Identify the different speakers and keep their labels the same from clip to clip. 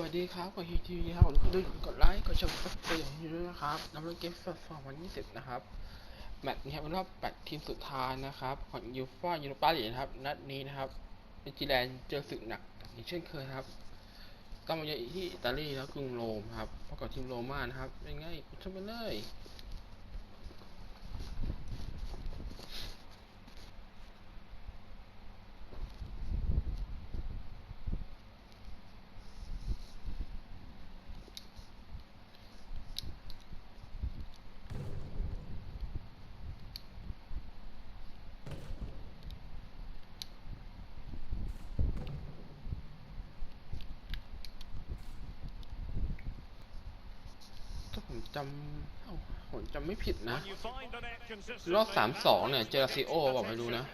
Speaker 1: วัสดีครับกับฮีทีวีครับผมดูกดไลค์กดชมกดติดตามด้วยนะครับนำเล่นเกมสดสองวันที่สิบนะครับ แมตช์นี้ครับรอบแปดทีมสุดท้ายนะครับของยูฟ่า ยูโรปาลีกนะครับ นัดนี้นะครับเนจิแลนด์เจอศึกหนักอย่างเช่นเคยครับต้องมาเยอที่อิตาลีแล้วกรุงโรมครับประกอบทีมโรม่านะครับ ยังไงคุชมไปเลยผมจำผมจำไม่ผิดนะ รอบสามสองเนี่ยเจอซีโอบอกไปดูนะ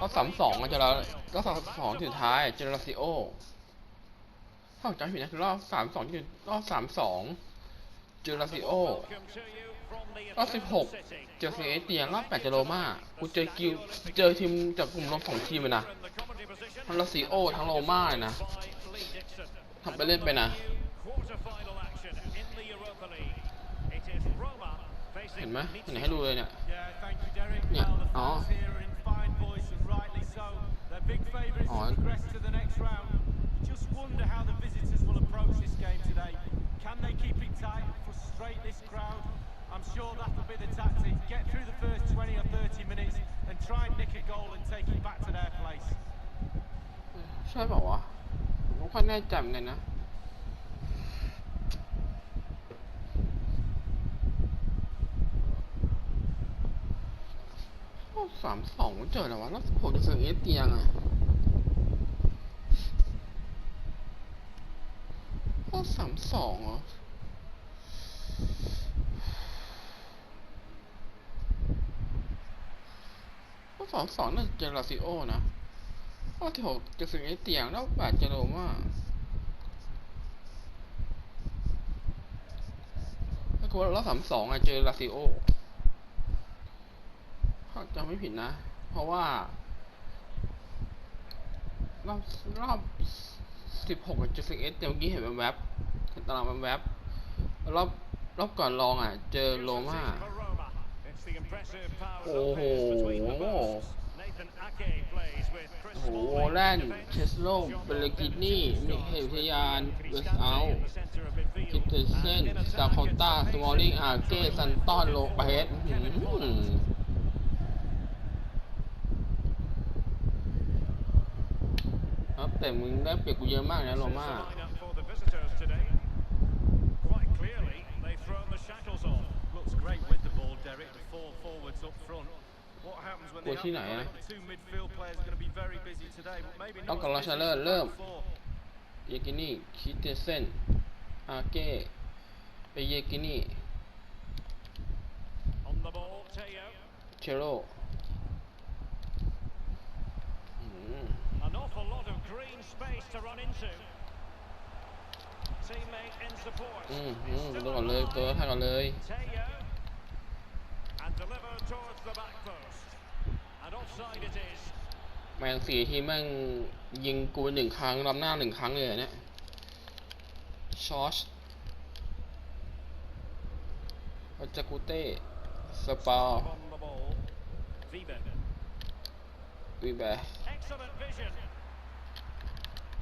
Speaker 1: รอบสามสองเจอแล้วรอบสามสองสุดท้ายเจอซีโอถ้าผมจำผิดนะคือรอบสามสองที่รอบสามสองเจอลาซิโอรอบสิบหกเจอซีเอเตียรอบแปดเจอโรมากูเจอกิวเจอทีมจากกลุ่มรวมสองทีมเลยนะทั้งลาซิโอทั้งโรมาเลยนะทำไปเล่นไปนะเห็นไหมเห็นให้ดูเลยเนี่ยเนี่ยออออ๋๋ใช่ป่าวะผมไม่ค่อยแน่ใจเลยนะสามสองเจอแล้ววะแล้วผมจะซื้อเอสเตียงอ่ะก็สามสองอ่ะก็สองสองน่าจะเจอลาซิโอนะก็ที่หกจะซื้อเอสเตียงแล้วแปดจะโดมว่าแล้วก็แล้วสามสองอ่ะ เจอลาซิโอก็จะไม่ผิดนะ เพราะว่ารอบรอบสิบหกจุดสิบเอ็ดเมื่อกี้เห็นแวบๆเห็นตารางแวบๆรอบรอบก่อนลองอ่ะเจอโรมา โอ้โห โอ้โหแลนเชสโลเบลกินี่ มิเฮลทยานเวสเอาคิปเทเซนสตาคอต้าสมอลลิง อาเก้ซันตอน โลเปสับแต่มึงได้เปรียบกูเยอะมากนะโรมา่ากูที่ไหนอะต้องกับลาชาเลอร์เริ่มเยกินี่คิเตเซนอาเก้ไปเยกินี่ เชโร่ Fine space to run into. Teammate in support. อืมอืมตัวก่อนเลยตัวท่าก่อนเลย Teo. And delivered towards the back post. And offside it is. แมงสี่ที่แม่งยิงกูหนึ่งครั้งรำหน้าหนึ่งครั้งเลยเนี่ยชอชวัจกูเต้สปา On the ball. Weber. วิแบ Excellent vision.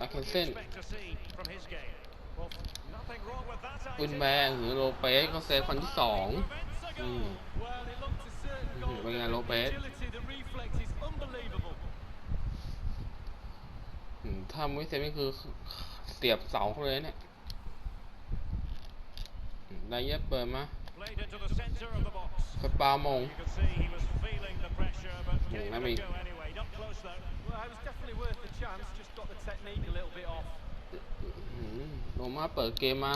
Speaker 1: อาเคนเซนอุนแบงหรือโลเปสก็เซฟคนที่สองอืมเป็นไงโลเปสถ้าไม่เซฟนี่คือเสียบเสาเขาเลยเนี่ยได้เย็บเปิดมาสปามงหนึ่งมี close though. Well, it was definitely worth the chance. Just got the technique a little bit off. ลงมาเปิดเกมมา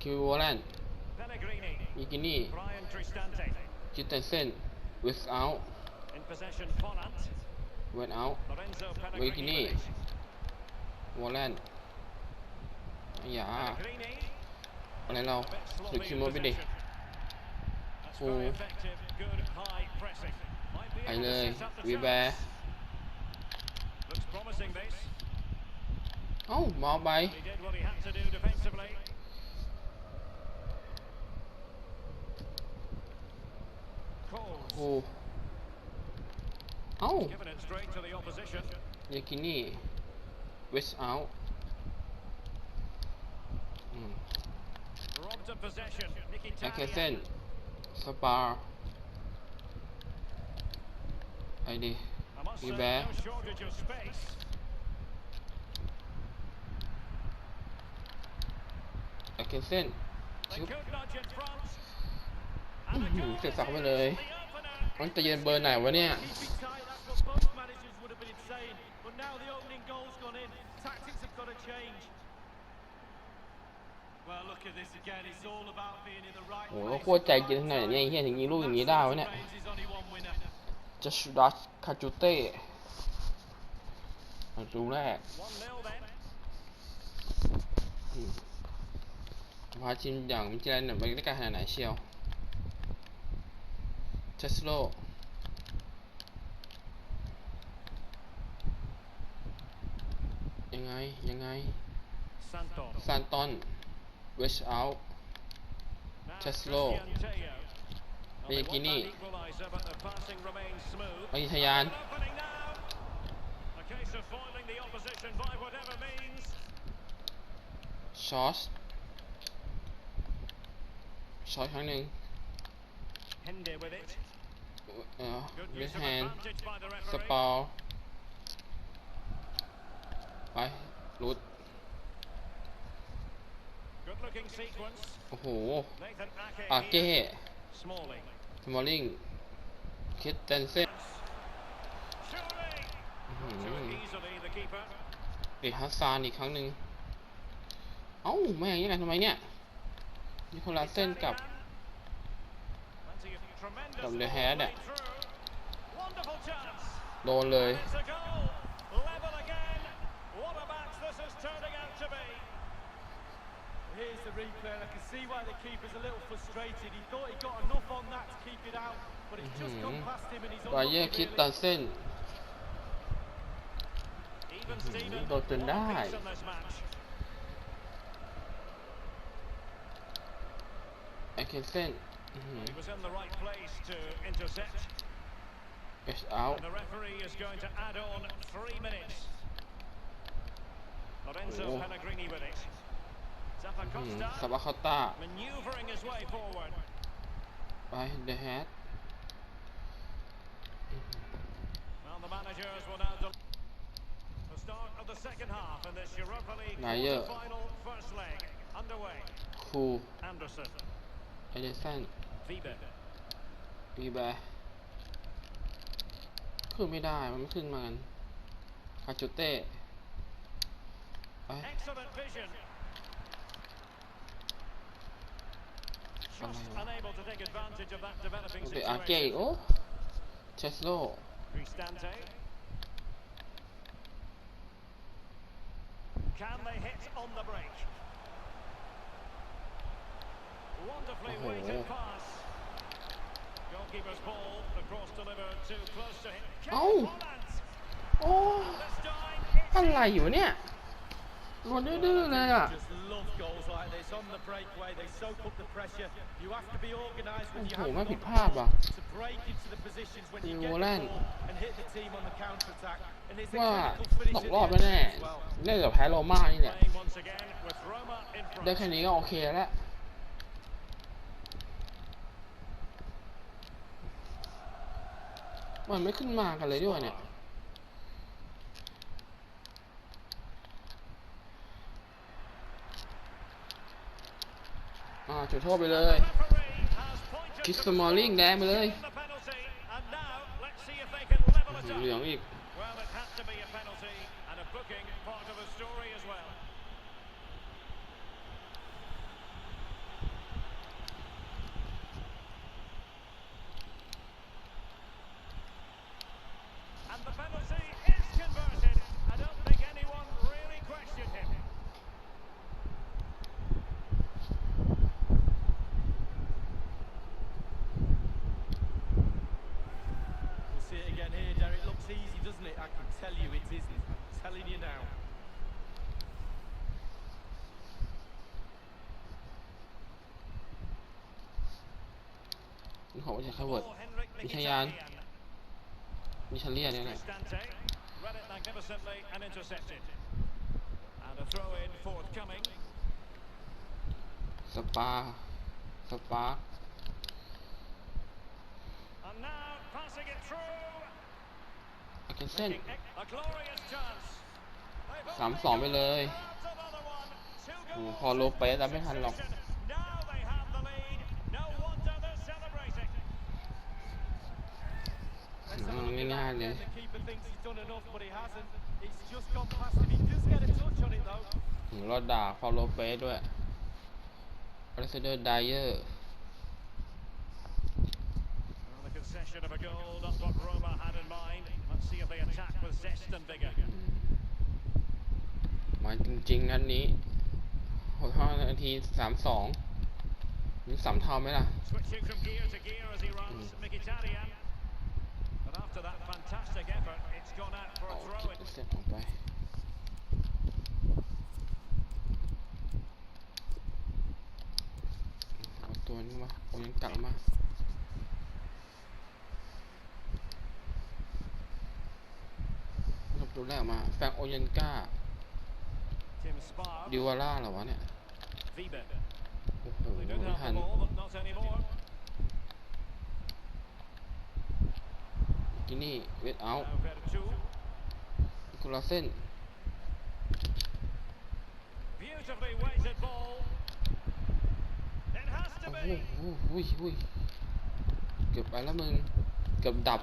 Speaker 1: คิววอลเลนมิกินี่จิตเตนเซนเวสเอาเวนเอาเวกินี่วอลเลนอย่าอะไรเราดูคิโมไปดิโอ้ I know. We bear. Looks promising base. Oh, Marby. He did what he had to do defensively. Oh. Oh. Given it straight to the opposition. Yakini. Wrist out. Mm. Robbed a possession. Nikki Like I said, Sabar. อ้ดีมีแบ๊แอคเคนเซนชุบเสร็จสักไปเลย มันจะเย็นเบอร์ไหนวะเนี่ยโอ้โหโคตรใจเย็นขนาดนี้เฮียถึงยิงลูกอย่างนี้ได้วะเนี่ยจชสดัสคาจูเต้ดูแรกจพาทีมอย่างมิจิลันไปได้การขนาดไหนเชียวเชสโล ยังไงยังไงซานตอนเวชเอาเชสโลไปกินี่ไปทยานซอสซอสครั้งหนึ่งเออวิสแฮนสปอลไปรุดโอ้โหอาเก้สมอลลิงคิดเตนเซ่เีฮัสซานอีกครั้งหนึ่งเอ้าแม่งยังไงทำไมเนี่ยนี่คลเสเซนกับกับเดอะแฮดเนี่ยโดนเลย Here's the replay, I can see why the keeper's a little frustrated. He thought he got enough on that to keep it out, but it's just come mm-hmm. past him and he's mm-hmm. on. mm -hmm. He was in the right place to intercept. It's out. And the referee is going to add on three minutes. Lorenzo oh. Pellegrini with it. ซาบาคอตตาไปเดฮตนายเยอคูเอเดสันวีเบขึ้นไม่ได้มันไม่ขึ้นมากัน คาจูเต้ไป Mm. unable to take advantage of that developing situation. Okay, oh. Can they hit on the break? Wonderfully oh, weighted yeah. pass. Goalkeeper's ball, the cross delivered too close to him. Oh! Oh! What are you d o i โอ้โห ไม่ผิดภาพว่ะตีโวแลนว่าตกรอบแน่แน่เกือบแพ้โรมาเนี่ยได้แค่นี้ก็โอเคแล้ว มันไม่ขึ้นมากันเลยด้วยเนี่ยอ่าจุดโทษไปเลย คิสต์มอลลิงแดงไปเลยเหลืองอีก doesn't it? I can tell you it isn't. I'm telling you now. ขอว่าจะเวิร์ดมิชายานมิชาเลียเนี่ยแะสปาสปาเกเส้นสามสองไปเลยโอ้พอโลเปสแล้วไม่ทันหรอกง่ายๆเลยถรอดด่าฟอโลเฟสด้วยบเิสเดอร์ไดเยอร์มาจริงๆ นั้นนี้หกท่นาทีสามสองมีสามเท่าไหมล่ะตัวนี้มาโอ้ยังกลับมาุัแรกมาแฟงโอเยนกาดิวาร่าเหรอวะเนี่ยโอ้โหไม่ทันกินี่เวทเอาคุลาเซนโอ้โหหอ้ยหุ้ยเกือบไปแล้วมึง เกือบดับ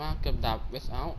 Speaker 1: ว่าเกือบดับ เวสเอา์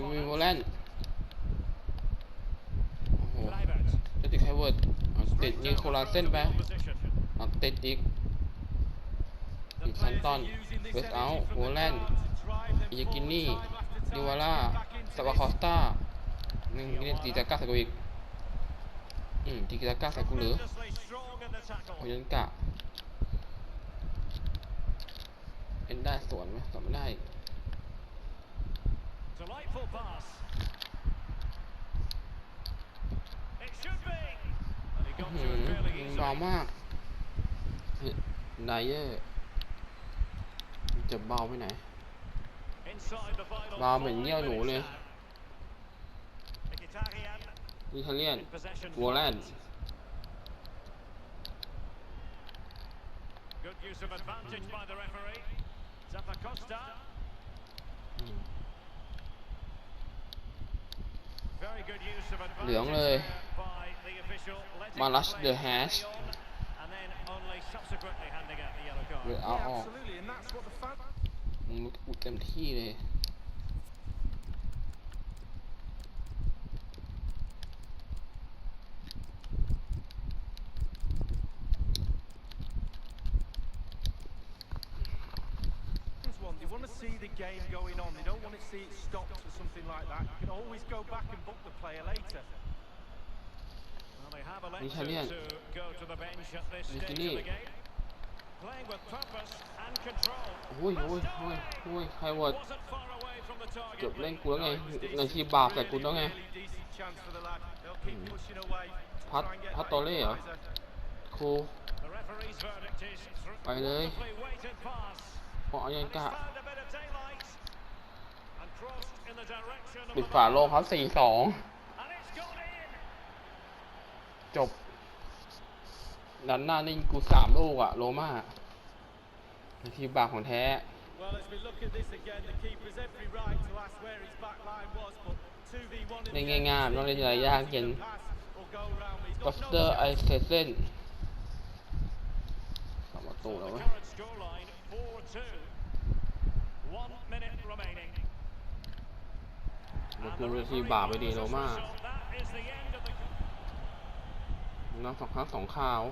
Speaker 1: คมวินวลเลน โอ้โหจะติดไฮเวิร์ดติดยิงโคลาเซนไปติดอีกอีกซันตันเวสเอาวอลเลนอิกินี่ดิวาร่าสปาคอสตาหนึ่งนี่ตีจากกาสกุอีกอืมตีจากกาสกุหรือโอยันกะเอ็นได้สวนไหมสวนไม่ได้ Delightful pass. It should be. And he got to it fairly easily. ร้อนมากไดเยอร์จะเบาไปไหน Inside the final. เบาเหมือนเยี่ยวหนูเลย Mkhitaryan อิตาเลียน in possession. วอลแลนด์ Good use of advantage by the referee. Zappacosta. อืมเหลืองเลยมาลัชเดอะแฮชเรือเอาออกมึงลุกเต็มที่เลย to see the game going on. They don't want to see it stopped or something like that. You can always go back and book the player later. Well, they have elected to go to the bench at this stage of the game. Playing with purpose and control. Ui, ui, ui, ui, hay quá. Chụp lên cuối này, này khi bạc lại cú đó nghe. Phát, phát to lên hả? Cool. Bay đây. พราะยังกะปิดฝาโลครับสี่สองจบดันหน้านี่กูสามลูกอะโลมา่ทีบากของแท้ไม่ง่ายๆา้องเล่นอะไรยากเย็นก็สเตอร์ไอเซเซนสามประตูแล้ววะลูืลูกทีบาปไปดีโรมาาน้องสองครั้งสองข่าว